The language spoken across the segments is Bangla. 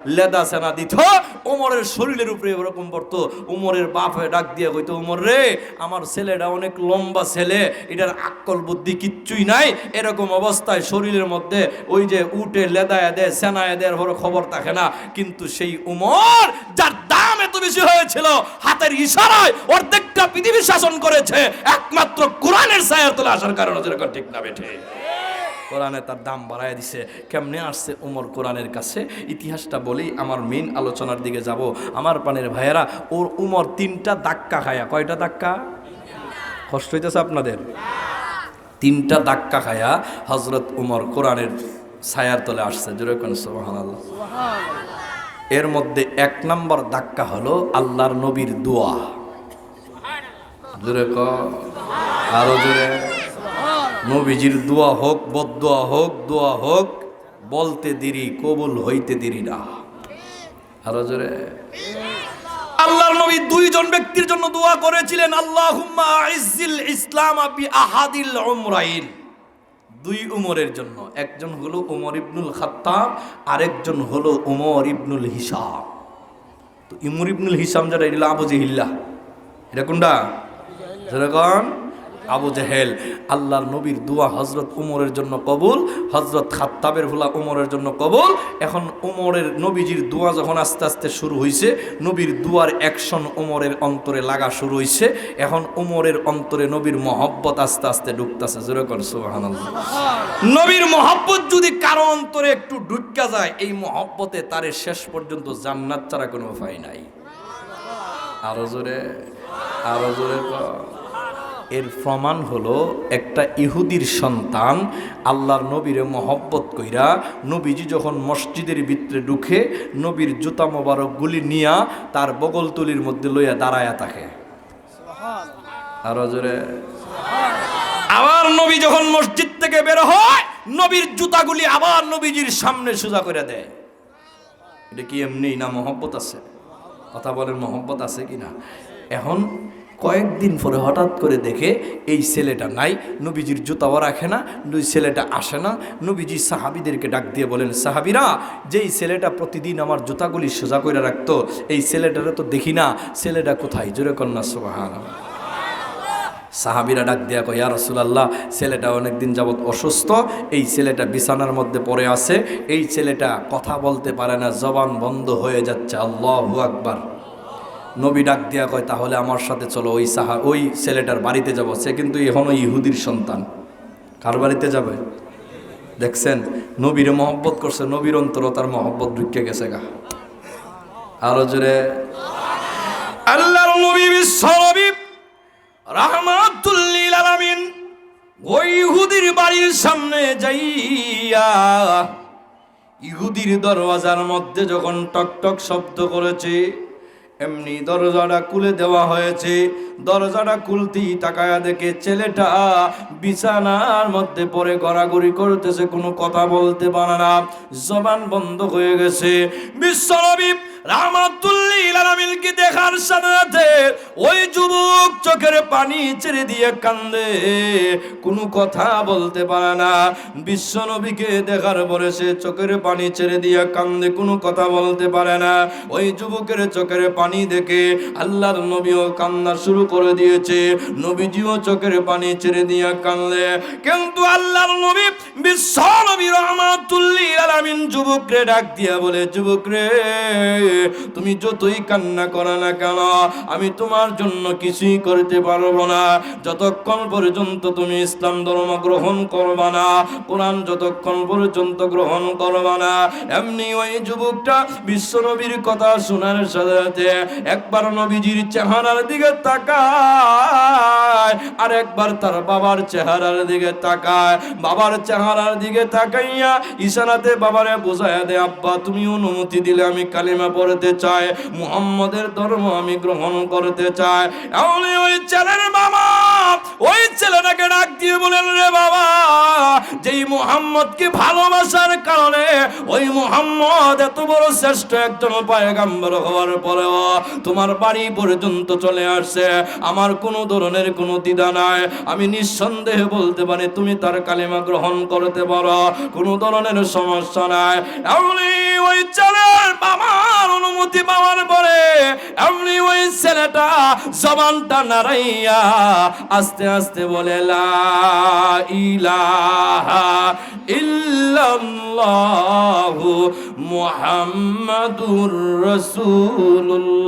লেদা সেনা দিত, ওমরের শরীরের উপরে এরকম পড়তো উমরের বাপ ডাক দিয়ে কইতো উমর রে, আমার ছেলেটা অনেক লম্বা ছেলে, এটার আক্কল বুদ্ধি কিচ্ছুই নাই। এরকম অবস্থায় শরীরের মধ্যে ওই যে উঠে লেদায় দেয় সেনায় দেয় বড় খবর থাকে না। কিন্তু সেই উমর যার দাম এত বেশি হয়েছিল, হাতের ইশারায় অর্ধেকটা পৃথিবী শাসন করেছে, একমাত্র কোরআনের ছায়ার তোলে আসার কারণে যেরকম ঠিক না, বেঠে। কোরআনে তার দাম বাড়ায় দিছে। কেমনে আসছে উমর কোরআনের কাছে? ইতিহাসটা বলেই আমার মেইন আলোচনার দিকে যাব। আমার পানের ভাইয়েরা, ওর উমর তিনটা দাক্কা খায়া, কয়টা দাক্কা কষ্ট হইতেছে আপনাদের? তিনটা দাক্কা খায়া হজরত উমর কোরআনের ছায়ার তলে আসছে। কোন সুবহানাল্লাহ। এর মধ্যে এক নম্বর দাক্কা হলো আল্লাহর নবীর দোয়া। জোরে ক? আরও জোরে। নবীজির দোয়া হোক, বদোয়া হোক, দোয়া হোক, বলতে দেরি, কবুল হইতে দেরি না। জোরে। আল্লাহর নবী দুইজন ব্যক্তির জন্য দোয়া করেছিলেন, আল্লাহুম্মা ইসলাম বি আহাদিল উমরাইন। দুই উমরের জন্য, একজন হলো উমর ইবনুল খাত্তাব, আরেকজন হলো উমর ইবনুল হিসাম। তো ইমর ইবনুল হিসাম যারা এটা আবু জেহিল্লা এটা কোনটা? যেরকম আবু জেহেল আল্লাহর নবীর দোয়া হজরত উমরের জন্য কবুল হজরত খাত্তাবের ভোলা উমরের জন্য কবুল। এখন উমরের নবীজির দোয়া যখন আস্তে আস্তে শুরু হয়েছে নবীর দুয়ার অ্যাকশন উমরের অন্তরে লাগা শুরু হয়েছে এখন উমরের অন্তরে নবীর মহব্বত আস্তে আস্তে ঢুকতেছে যেরকম সুবাহান নবীর মহব্বত যদি কারও অন্তরে একটু ঢুকা যায় এই মহব্বতে তারে শেষ পর্যন্ত জান্নাত ছাড়া কোনো উপায় নাই। আরও জোরে আরও জোরে কর। এর প্রমাণ হলো একটা ইহুদির সন্তান, আল্লাহর নবীরে মহব্বত কইরা নবীজি যখন মসজিদের ভিতরে ঢুকে নবীর জুতা মোবারক গুলি নিয়া তার বগল তুলির মধ্যে লইয়া দাঁড়ায়া থাকে। আবার নবী যখন মসজিদ থেকে বের হয়, নবীর জুতাগুলি আবার নবীজির সামনে সোজা করে দেয়। এটা কি এমনি না মহব্বত আছে? কথা বলেন মহব্বত আছে কি না এখন কয়েকদিন পরে হঠাৎ করে দেখে এই ছেলেটা নাই, নবীজির জুতাও রাখে না ছেলেটা আসে না, নবীজি সাহাবিদেরকে ডাক দিয়ে বলেন, সাহাবিরা, যেই ছেলেটা প্রতিদিন আমার জুতাগুলি সোজা করে রাখতো, এই ছেলেটারে তো দেখি না, ছেলেটা কোথায়? জোরে কন্যা সোহান সাহাবিরা ডাক দিয়া কয় রসুলাল্লাহ, ছেলেটা অনেকদিন যাবৎ অসুস্থ, এই ছেলেটা বিছানার মধ্যে পড়ে আছে, এই ছেলেটা কথা বলতে পারে না, জবান বন্ধ হয়ে যাচ্ছে, আল্লাহু আকবার। নবী ডাক দিয়া কয়, তাহলে আমার সাথে চলো, ওই সাহা, ওই ছেলেটার বাড়িতে যাব। সে কিন্তু এখনও ইহুদির সন্তান। কার বাড়িতে যাবে? দেখছেন, নবীরে মহব্বত করছে, নবীর অন্তর তার মহব্বত ঢুকে গেছে গা। আরও জোরে। আল্লাহর নবী বিশ্ব নবী, রাহমাতুল্লিল আলামিন, ওই ইহুদির বাড়ির সামনে যাইয়া ইহুদির দরওয়াজার মধ্যে যখন টকটক শব্দ করেছে এমনি দরজাটা খুলে দেওয়া হয়েছে। দরজাটা খুলতেই তাকায়া দেখে ছেলেটা বিছানার মধ্যে পরে গড়াগড়ি করতেছে, কোনো কথা বলতে পারে না। জবান বন্ধ হয়ে গেছে। বিশ্বনবী রামাতুল্লিল আলামিনকে দেখার সাথে ওই যুবক চোখের পানি ছেড়ে দিয়ে কান্দে। কোনো কথা বলতে পারে না। বিশ্বনবীকে দেখার পরে সে চোখের পানি ছেড়ে দিয়ে কান্দে, কোনো কথা বলতে পারে না। ওই যুবকের চোখের পানি দেখে আল্লাহর নবীও কান্না শুরু করে দিয়েছে। নবীজিও চোখের পানি ছেড়ে দিয়ে কান্দলে কিন্তু আল্লাহর নবী, বিশ্ব নবী রহমাতুল্লিল আলামিন যুবকরে ডাক দিয়া বলে যুবক রে তুমি যতই কান্না করো না কেন, আমি তোমার জন্য কিছুই করতে পারব না। যতক্ষণ পর্যন্ত তুমি ইসলাম ধর্ম গ্রহণ করবা না, কোরআন যতক্ষণ পর্যন্ত গ্রহণ করবা না, এমনি ওই যুবকটা বিশ্ব নবীর কথা শোনার সাথে সাথে একবার নবীজির চেহারার দিকে তাকায়, আর একবার তার বাবার চেহারার দিকে তাকায়। বাবার চেহারার দিকে তাকাইয়া ইশারাতে বাবারে বোঝায় দে আব্বা, তুমি অনুমতি দিলে আমি কালিমা পড়তে চাই মুহাম্মদের ধর্ম আমি গ্রহণ করতে চাই। এমনই ওই ছেলের বাবা, ওই ছেলেটাকে ডাক দিয়ে বলেন, রে বাবা, যেই মুহাম্মদকে ভালোবাসার কারণে ওই মুহাম্মদ এত বড় শ্রেষ্ঠ একজন পায়গাম্বর হওয়ার পরেও তোমার বাড়ি পর্যন্ত চলে আসছে। আমার কোনো ধরনের কোনো দ্বিধা নাই। আমি নিঃসন্দেহে বলতে পারি, তুমি তার কালিমা গ্রহণ করতে পারো, কোনো ধরনের সমস্যা নাই। এমনি ওই ছেলের বাবার অনুমতি পাওয়ার পরে এমনি ওই ছেলেটা জবানটা নাড়াইয়া আস্তে আস্তে বলে, লা ইলাহা ইল্লাল্লাহু মুহাম্মাদুর রাসূলুল্লাহ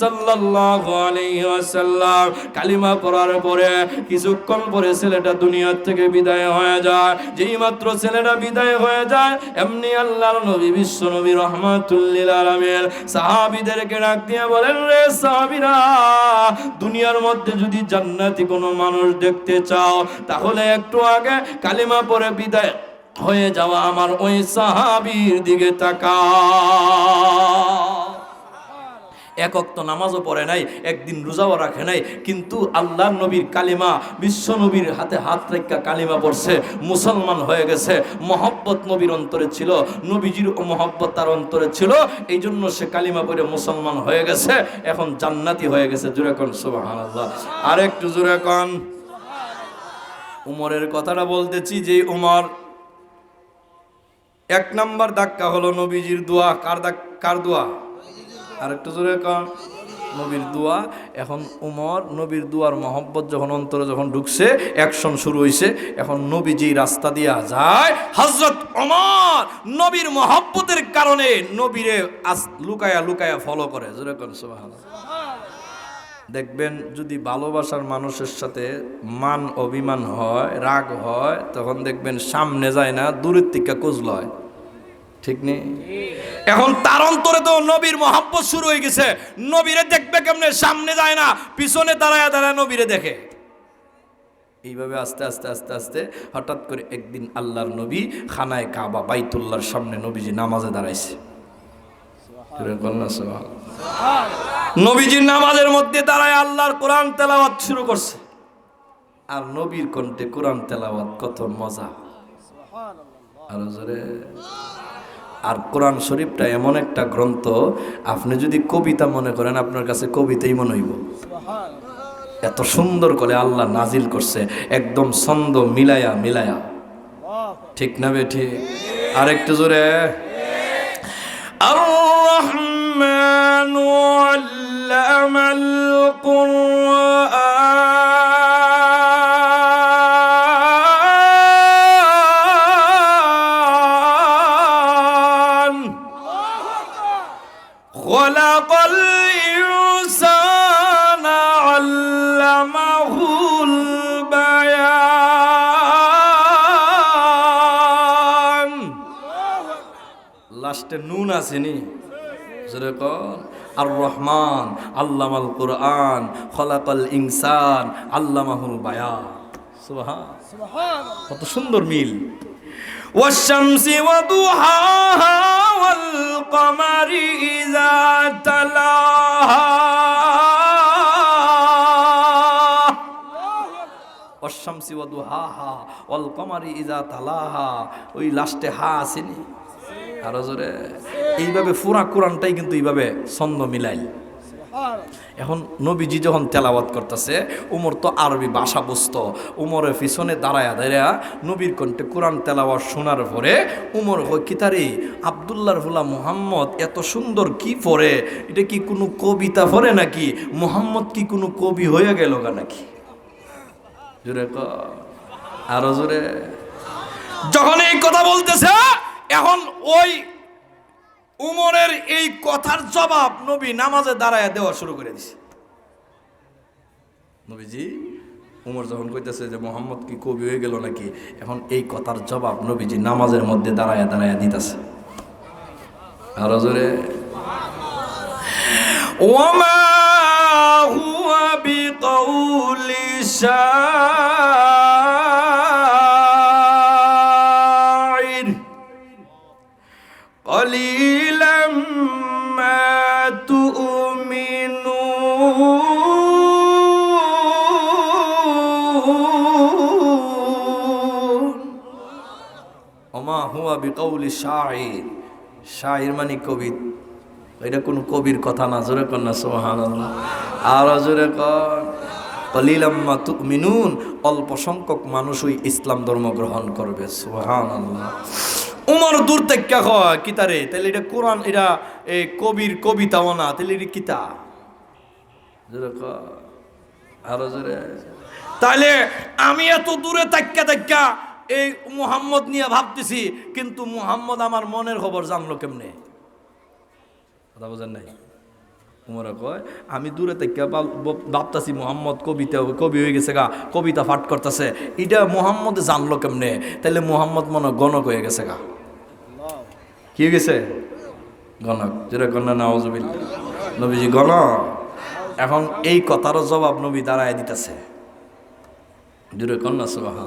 সাল্লাল্লাহু আলাইহি ওয়াসাল্লাম। কালিমা পড়ার পরে কিছুক্ষণ পরে ছেলেটা দুনিয়ার থেকে বিদায় হয়ে যায়। যেই মাত্র ছেলেটা বিদায় হয়ে যায়, এমনি আল্লাহর নবী, বিশ্ব নবী রহমাতুল্লিল আলামিন। সাহাবীদেরকে ডাক দিয়ে বলেন, রে সাহাবীরা, দুনিয়ার মধ্যে যদি জান্নাতি কোনো মানুষ দেখতে চাও, তাহলে একটু আগে কালিমা পরে বিদায় হয়ে যাওয়া আমার ওই সাহাবীর দিকে তাকা একক তো নামাজও পড়ে নাই, একদিন রোজাও রাখে নাই, কিন্তু আল্লাহ নবীর কালিমা, বিশ্ব নবীর হাতে হাত রেখা কালিমা পড়ছে, মুসলমান হয়ে গেছে, মহব্বত নবীর অন্তরে ছিল, নবীজির ও মহব্বত তার অন্তরে ছিল এই জন্য সে কালিমা পড়ে মুসলমান হয়ে গেছে, এখন জান্নাতি হয়ে গেছে জুড়ে কন আল্লাহ আর একটু জুড়ে কন। উমরের কথাটা বলতেছি যে উমর, এক নাম্বার ধাক্কা হলো নবীজির দোয়া, কার কার দোয়া? আর একটু জোরে নবীর দোয়া, এখন উমর নবীর দুয়ার মহব্বত যখন অন্তরে যখন ঢুকছে অ্যাকশন শুরু হয়েছে এখন নবী যেই রাস্তা দিয়া যায় হজরত ওমর নবীর মহব্বতের কারণে নবীরে লুকায়া লুকায়া ফলো করে। সুবহানাল্লাহ। দেখবেন যদি ভালোবাসার মানুষের সাথে মান অভিমান হয়, রাগ হয়, তখন দেখবেন সামনে যায় না, দূরের থেকে কুজল হয় ঠিক নেই? এখন তার অন্তরে তো নবীর মহাব্বত শুরু হয়ে গেছে। নবীরে দেখবে কেমনে? সামনে যায় না, পিছনে দাঁড়ায় দাঁড়ায় নবীরে দেখে। এইভাবে আস্তে আস্তে আস্তে আস্তে হঠাৎ করে একদিন আল্লাহর নবী খানায় কাবা, বাইতুল্লাহর সামনে নবীজি নামাজে দাঁড়াইছে। নবীজির নামাজের মধ্যে দাঁড়ায় আল্লাহর কোরআন তেলাওয়াত শুরু করছে। আর নবীর কণ্ঠে কোরআন তেলাওয়াত কত মজা। আরও আর কোরআন শরীফটা এমন একটা গ্রন্থ আপনি যদি কবিতা মনে করেন আপনার কাছে কবিতাই মনে হইব এত সুন্দর করে আল্লাহ নাজিল করছে একদম ছন্দ মিলায়া মিলায়া ঠিক না বেঠি আর একটু জোরে الرحمن علم القرآن লাস্টে নুন আসেনি আর রহমান আল্লামাল কোরআন খলাকাল ইনসান আল্লামাহুল বায়া কত সুন্দর মিল। ওয়াশামসি ওয়া দুহাহা ওয়াল কমারি ইযা তালাহা। ওয়াশামসি ওয়া দুহাহা ওয়াল কমারি ইজা তালাহা। ওই লাস্টে হা আসেনি আরও জোরে। এইভাবে পুরা কোরআনটাই কিন্তু এইভাবে ছন্দ মিলাই এখন নবীজি যখন তেলাওয়াত করতেছে, উমর তো আরবি ভাষা বুঝতো। উমরের পিছনে দাঁড়ায়া দাঁড়ায়া নবীর কণ্ঠে কোরআন তেলাওয়াত শোনার পরে উমর হয় কি তারে? আবদুল্লাহর হুলা মুহাম্মদ এত সুন্দর কি পড়ে এটা কি কোনো কবিতা পড়ে নাকি? মুহাম্মদ কি কোনো কবি হয়ে গেল গা নাকি? জোরে আরও জোরে। যখন এই কথা বলতেছে এখন ওই উমরের এই কথার জবাব নবী নামাজে দাঁড়ায় দেওয়া শুরু করে দিছে। নবীজি, উমর যখন কইতেছে যে, মোহাম্মদ কি কবি হয়ে গেল নাকি? এখন এই কথার জবাব নবীজি নামাজের মধ্যে দাঁড়ায় দাঁড়ায় দিতেছে। আরও জোরে। ওমা হুয়া শাইর ওমা হুয়া বিকৌলি শাহির শাহির মানে কবি এটা কোন কবির কথা না, জোরে কর না সোহান আর জোরে কর। কলিলাম্মা তুমিনুন। অল্প সংখ্যক মানুষই ইসলাম ধর্ম গ্রহণ করবে সোহান আল্লাহ উমর দূর থেকে কয় কিতারে তাহলে এটা কোরআন, এটা এই কবির কবিতাও না তাহলে এটা কিতা আরও জোরে। তাহলে আমি এত দূরে তাক্কা তাক্কা এই মুহাম্মদ নিয়ে ভাবতেছি, কিন্তু মুহাম্মদ আমার মনের খবর জানলো কেমনে? কথা বোঝেন নাই? উমরা কয়, আমি দূরে থেকে ভাবতাছি মোহাম্মদ কবিতা, কবি হয়ে গেছে গা, কবিতা পাঠ করতেছে। এটা মোহাম্মদ জানলো কেমনে? তাহলে মোহাম্মদ মনে গণক হয়ে গেছে গা। কি হয়ে গেছে? গণক। যেটা কন্যা নওয়াজবিল নবীজি গণক। এখন এই কথারও জবাব নবী দাঁড়ায় দিতেছে। জুড়ে কন্যা সুবাহা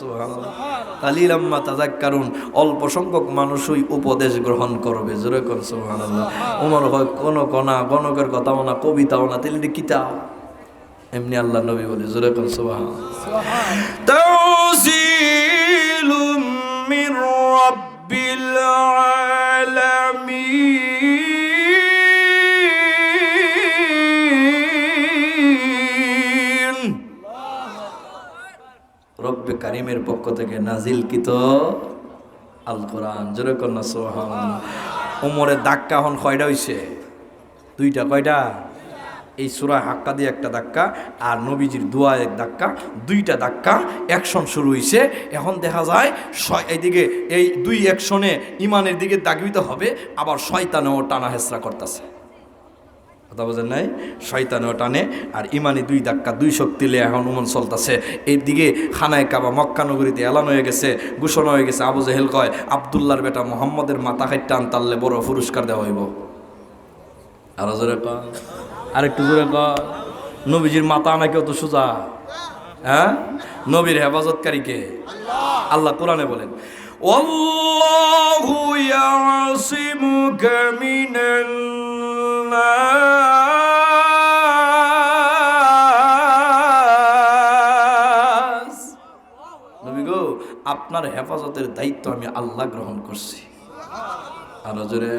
সুবহানাল্লাহ। কালিলাম্মা তাযাক্কারুন, অল্প সংখ্যক মানুষই উপদেশ গ্রহণ করবে জোরে সোহান সুবহানাল্লাহ। ওমর হয় কোনো কণা, গণকের কথাও না কবিতাও না তাহলে কিতা এমনি আল্লাহ নবী বলে জোরে সোহান তাওসিলুম মির রাব্বিল কারিমের পক্ষ থেকে নাজিলকৃত আল কোরআন জোরে কন্যা সোহান ওমরের ধাক্কা এখন কয়টা হইছে? দুইটা, কয়টা? এই সুরা হাক্কা দিয়ে একটা ধাক্কা আর নবীজির দোয়া এক ধাক্কা। দুইটা ধাক্কা অ্যাকশন শুরু হয়েছে এখন দেখা যায় এইদিকে এই দুই অ্যাকশনে ইমানের দিকে দাগিত হবে, আবার শয়তানেও টানা হেসরা করতেছে। কথা বোঝেন নাই শয়তানেও টানে আর ইমানি দুই ধাক্কা দুই শক্তি লে এখন উমন চলতেছে এই দিকে খানায় কাবা মক্কা নগরীতে এলান হয়ে গেছে ঘোষণা হয়ে গেছে আবু জেহেল কয় আবদুল্লার বেটা মোহাম্মদের মাথা খাই টান তাললে বড় পুরস্কার দেওয়া হইব আরো জোরে কয় আর একটু জোরে কয় নবীজির মাথা আনা কেউ তো সোজা হ্যাঁ নবীর হেফাজতকারীকে আল্লাহ কোরআনে বলেন والله يعصمك من الناس আপনার হেফাজতের দায়িত্ব আমি আল্লাহ গ্রহণ করছি। জোরে।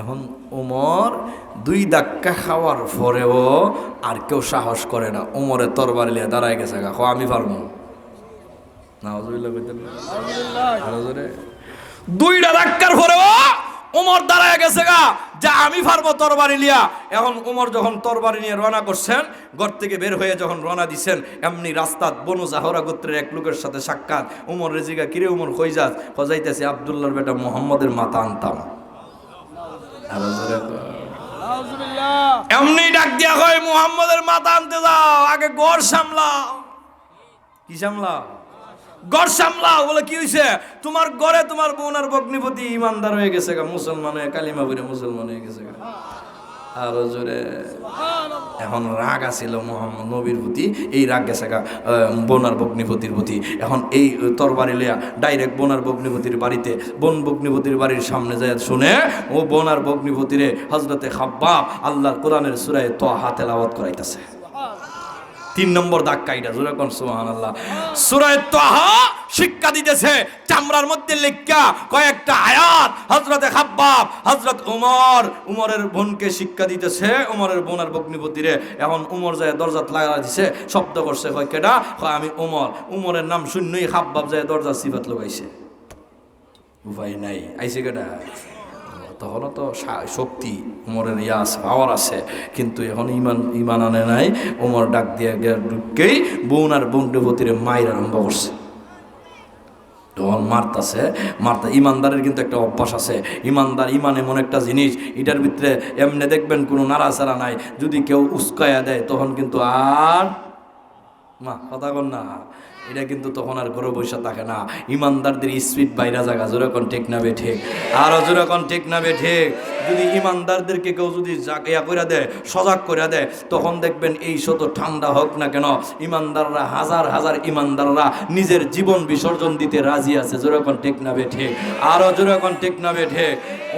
এখন ওমর দুই ধাক্কা খাওয়ার পরেও আর কেউ সাহস করে না। ওমরের তরবার লিয়ে দাঁড়ায় গেছে গা। আমি পারব? না? দুইটা ধাক্কার পরেও ওমর দাঁড়ায় গেছে গা। যা আমি পারব তরবারি লিয়া। এখন উমর যখন তরবারি নিয়ে রওনা করছেন, ঘর থেকে বের হয়ে যখন রওনা দিছেন, এমনি রাস্তাত বনু জাহরা গোত্রের এক লোকের সাথে সাক্ষাৎ। উমর রেজিগা কিরে উমর কইজাত খজাইতেছে আবদুল্লাহর বেটা মোহাম্মদের মাথা আনতাম। এমনি ডাক দিয়া কয়, মুহাম্মদের মাথা আনতে যাও, আগে গড় সামলাও। কি সামলাও? গড় সামলাও বলে কি হয়েছে তোমার গড়ে তোমার বোন আর বগ্নিপতি ইমানদার হয়ে গেছে গা, মুসলমান হয়ে, কালিমা বলে মুসলমান হয়ে গেছে গা। আরও জোরে। এখন রাগ আছিল মোহাম্মদ নবীর প্রতি, এই রাগ গেছে গা বোনার বগ্নিপতির প্রতি। এখন এই তরবারি লিয়া ডাইরেক্ট বোনার বগ্নিপতির বাড়িতে, বন বগ্নিপতির বাড়ির সামনে যায় শুনে, ও বোনার বগ্নিপতিরে হজরতে খাব্বাব আল্লাহর কোরআনের সুরায় তো হাতে লাওয়াত করাইতেছে। তিন নম্বর ধাক্কা এটা জোরে কোন সুবহান আল্লাহ সুরায় তাহা শিক্ষা দিতেছে, চামড়ার মধ্যে লেখা কয়েকটা আয়াত হজরতে খাব্বাব হজরত উমর, উমরের বোনকে শিক্ষা দিতেছে, উমরের বোনের বগ্নিপতিরে এখন উমর যায় দরজাত লাগা দিছে, শব্দ করছে, কয় কেডা? কয়, আমি উমর। উমরের নাম শূন্যই খাব্বাব যায় দরজা সিফাত লগাইছে উপায় নাই। আইসে কেডা? তখনও তো শক্তি, উমরের ইয়াস পাওয়ার আছে। কিন্তু এখন ইমান ইমান আনে নাই, উমর ডাক দিয়ে ঢুকেই বোন আর বোন বন্ডুপতিরে মায়ের আরম্ভ করছে। তখন মারতাছে, মারতা, ইমানদারের কিন্তু একটা অভ্যাস আছে। ইমানদার, ইমান এমন একটা জিনিস, এটার ভিতরে এমনি দেখবেন কোনো নাড়াচাড়া নাই। যদি কেউ উস্কায়া দেয়, তখন কিন্তু আর মা, কথা কন না। এটা কিন্তু তখন আর ঘরে বসে থাকে না। ইমানদারদের স্পিড বাইরা জায়গা যেরকম ঠিক না বেঠে আরও যেরকম ঠিক না বেঠে যদি ইমানদারদেরকে কেউ যদি ইয়া করে দেয়, সজাগ করে দেয়, তখন দেখবেন এই শত ঠান্ডা হোক না কেন, ইমানদাররা, হাজার হাজার ইমানদাররা নিজের জীবন বিসর্জন দিতে রাজি আছে। যেরকম ঠিক না বেঠে আরও যেরকম ঠিক না বেঠে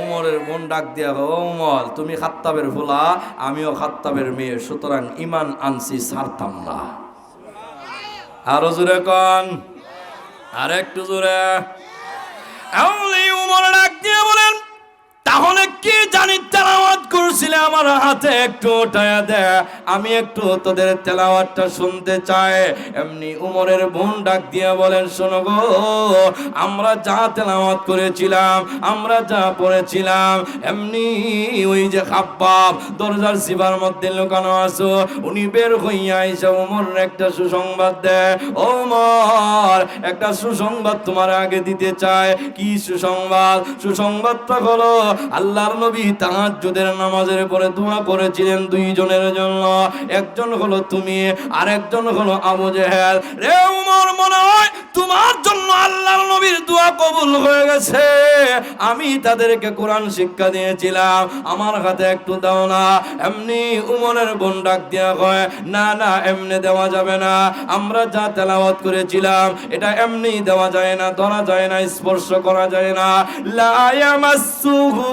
উমরের মন ডাক দিয়া, ও উমর, তুমি খাত্তাবের ভোলা আমিও খাত্তাবের মেয়ে, সুতরাং ইমান আনছি ছাড়তাম না। আরও জোরে কন। আর একটু জোরে বলেন তাহলে কি জানি তেলাওয়াত করছিলে আমার হাতে একটু ওঠায়া দে, আমি একটু তোদের তেলাওয়াতটা শুনতে চাই। এমনি উমরের বোন ডাক দিয়ে বলেন, শোনো গো, আমরা যা তেলাওয়াত করেছিলাম, আমরা যা পড়েছিলাম, এমনি ওই যে খাপ্পাব দরজার সিবার মধ্যে লুকানো আছো, উনি বের হইয়া এসে উমর একটা সুসংবাদ দেয়। ও উমর একটা সুসংবাদ তোমার আগে দিতে চায়। কি সুসংবাদ? সুসংবাদটা হলো, আল্লাহর নবী তাহাজ্জুদের নামাজের পরে দোয়া করেছিলেন দুইজনের জন্য। একজন হলো তুমি আর একজন হলো আবু জেহেল। রে উমর, মনে হয় তোমার জন্য আল্লাহর নবীর দোয়া কবুল হয়ে গেছে। আমি তাদেরকে কোরআন শিক্ষা দিয়েছিলাম। আমার হাতে একটু দাও না। এমনি উমরের বোন ডাক দেওয়া হয়, না না, এমনি দেওয়া যাবে না। আমরা যা তেলাওয়াত করেছিলাম এটা এমনি দেওয়া যায় না, ধরা যায় না, স্পর্শ করা যায় না। লায়ামাসুহু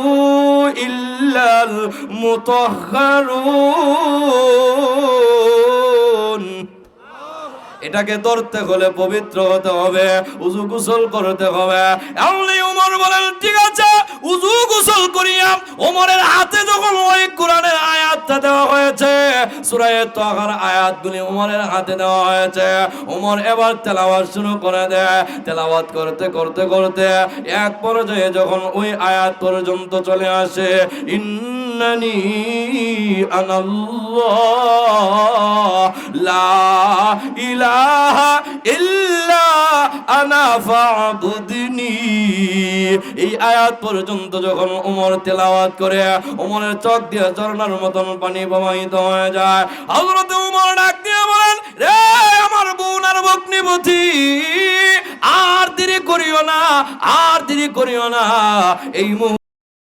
ইল্লাল মুতাহহারুন। এটাকে ধরতে হলে পবিত্র হতে হবে, উজু গোসল করতে হবে। এমনি উমর বলেন, ঠিক আছে, উজু গোসল করিয়া ওমরের হাতে যখন ওই কোরআনের আয়াতটা দেওয়া হয়েছে সূরায়ে তাহার আয়াতগুলি উমরের হাতে দেওয়া হয়েছে। উমর এবার তেলাওয়াত শুরু করে দেয় তেলাওয়াত করতে করতে করতে এক পর্যায়ে যখন ওই আয়াত পর্যন্ত চলে আসে ইন্নানি আনাল্লাহ, লা ইলাহা ইল্লা আনা ফাবুদনি। এই আয়াত পর্যন্ত যখন উমর তেলাওয়াত করে, উমরের চোখ দিয়ে ঝর্ণার মতন পানি প্রবাহিত হয়ে যায়। হযরত উমর ডাক দিয়ে বলেন, রে আমার বোন আর ভগ্নিপতি, আর দেরি করিও না, আর দেরি করিও না। এই মুহূর্তে